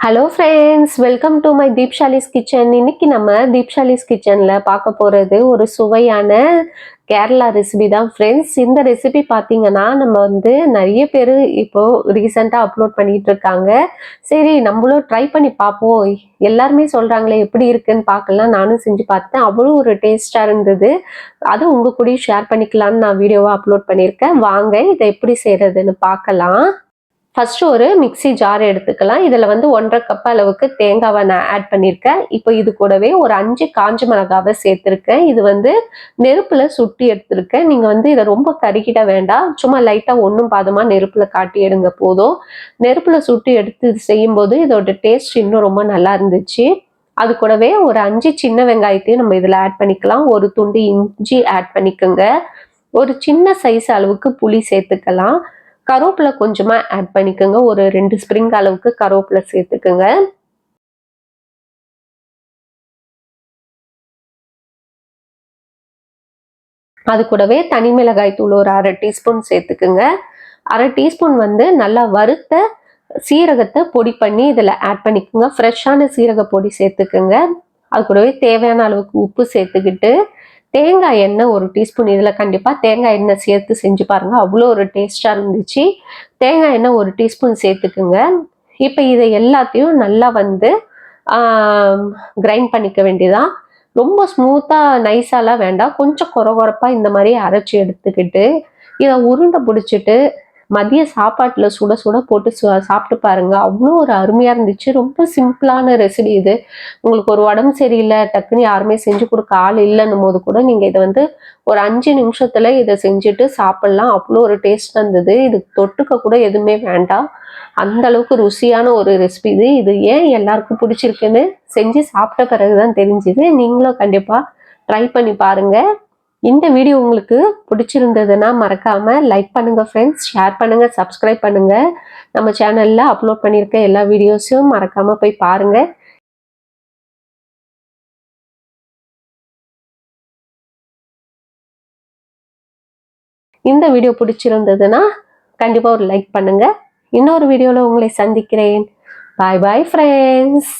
Hello friends welcome to my Deepshali's kitchen இன்னைக்கு நம்ம தீப்ஷாலிஸ் கிச்சனில் பார்க்க போகிறது ஒரு சுவையான கேரளா ரெசிபி தான் ஃப்ரெண்ட்ஸ் இந்த ரெசிபி பார்த்தீங்கன்னா நம்ம வந்து நிறைய பேர் இப்போது ரீசெண்டாக அப்லோட் பண்ணிகிட்டு இருக்காங்க. சரி நம்மளும் ட்ரை பண்ணி பார்ப்போம். எல்லாருமே சொல்கிறாங்களே எப்படி இருக்குன்னு பார்க்கலாம். நானும் செஞ்சு பார்த்தேன். அவ்வளோ ஒரு டேஸ்ட்டாக இருந்தது. அது உங்கள் கூடயும் ஷேர் பண்ணிக்கலான்னு நான் வீடியோவாக அப்லோட் பண்ணியிருக்கேன். வாங்க இதை எப்படி செய்கிறதுன்னு பார்க்கலாம். ஃபஸ்ட்டு ஒரு மிக்சி ஜார் எடுத்துக்கலாம். இதில் வந்து ஒன்றரை கப் அளவுக்கு தேங்காவை நான் ஆட் பண்ணியிருக்கேன் இப்போ இது கூடவே ஒரு அஞ்சு காஞ்ச மிளகாவை சேர்த்துருக்கேன். இது வந்து நெருப்பில் சுட்டி எடுத்திருக்கேன். நீங்கள் வந்து இதை ரொம்ப கருகிட வேண்டாம். சும்மா லைட்டாக ஒன்றும் பாதமாக நெருப்பில் காட்டி எடுங்க போதும். நெருப்பில் சுட்டி எடுத்து செய்யும்போது இதோட டேஸ்ட் இன்னும் ரொம்ப நல்லா இருந்துச்சு. அது கூடவே ஒரு அஞ்சு சின்ன வெங்காயத்தையும் நம்ம இதில் ஆட் பண்ணிக்கலாம். ஒரு துண்டு இஞ்சி ஆட் பண்ணிக்கோங்க. ஒரு சின்ன சைஸ் அளவுக்கு புளி சேர்த்துக்கலாம். கருவேப்பிலை கொஞ்சமாக ஆட் பண்ணிக்கோங்க. ஒரு ரெண்டு ஸ்ப்ரிங் அளவுக்கு கருவேப்பிலை சேர்த்துக்கோங்க. அது கூடவே தனி மிளகாய் தூள் ஒரு அரை டீஸ்பூன் சேர்த்துக்குங்க. அரை டீஸ்பூன் வந்து நல்லா வறுத்த சீரகத்தை பொடி பண்ணி இதில் ஆட் பண்ணிக்கோங்க. ஃப்ரெஷ்ஷான சீரக பொடி சேர்த்துக்குங்க. அது கூடவே தேவையான அளவுக்கு உப்பு சேர்த்துக்கிட்டு தேங்காய் எண்ணெய் ஒரு டீஸ்பூன் இதில் கண்டிப்பாக தேங்காய் எண்ணெய் சேர்த்து செஞ்சு பாருங்கள் அவ்வளோ ஒரு டேஸ்ட்டாக இருந்துச்சு. தேங்காய் எண்ணெய் ஒரு டீஸ்பூன் சேர்த்துக்குங்க. இப்போ இதை எல்லாத்தையும் நல்லா வந்து கிரைண்ட் பண்ணிக்க வேண்டியதான் ரொம்ப ஸ்மூத்தாக நைஸாலாம் வேண்டாம். கொஞ்சம் குறை குறைப்பாக இந்த மாதிரி அரைச்சி எடுத்துக்கிட்டு இதை உருண்டை பிடிச்சிட்டு மதிய சாப்பாட்டில் சுட சுட போட்டு சாப்பிட்டு பாருங்க. அவ்வளோ ஒரு அருமையாக இருந்துச்சு. ரொம்ப சிம்பிளான ரெசிபி இது. உங்களுக்கு ஒரு உடம்பு சரியில்லை டக்குன்னு யாருமே செஞ்சு கொடுக்க ஆள் இல்லைன்னும் போது கூட நீங்கள் இதை வந்து ஒரு அஞ்சு நிமிஷத்தில் இதை செஞ்சுட்டு சாப்பிட்லாம். அவ்வளோ ஒரு டேஸ்ட் இருந்தது. இது தொட்டுக்க கூட எதுவுமே வேண்டாம். அந்த அளவுக்கு ருசியான ஒரு ரெசிபி இது. இது ஏன் எல்லாருக்கும் பிடிச்சிருக்குன்னு செஞ்சு சாப்பிட்ட பிறகு தான் தெரிஞ்சுது. நீங்களும் கண்டிப்பாக ட்ரை பண்ணி பாருங்கள் இந்த வீடியோ உங்களுக்கு பிடிச்சிருந்ததுன்னா மறக்காமல் லைக் பண்ணுங்கள் ஃப்ரெண்ட்ஸ் ஷேர் பண்ணுங்கள் சப்ஸ்கிரைப் பண்ணுங்கள் நம்ம சேனலில் அப்லோட் பண்ணியிருக்க எல்லா வீடியோஸையும் மறக்காமல் போய் பாருங்கள் இந்த வீடியோ பிடிச்சிருந்ததுன்னா கண்டிப்பாக ஒரு லைக் பண்ணுங்கள் இன்னொரு வீடியோவில் உங்களை சந்திக்கிறேன். பாய் பாய் ஃப்ரெண்ட்ஸ்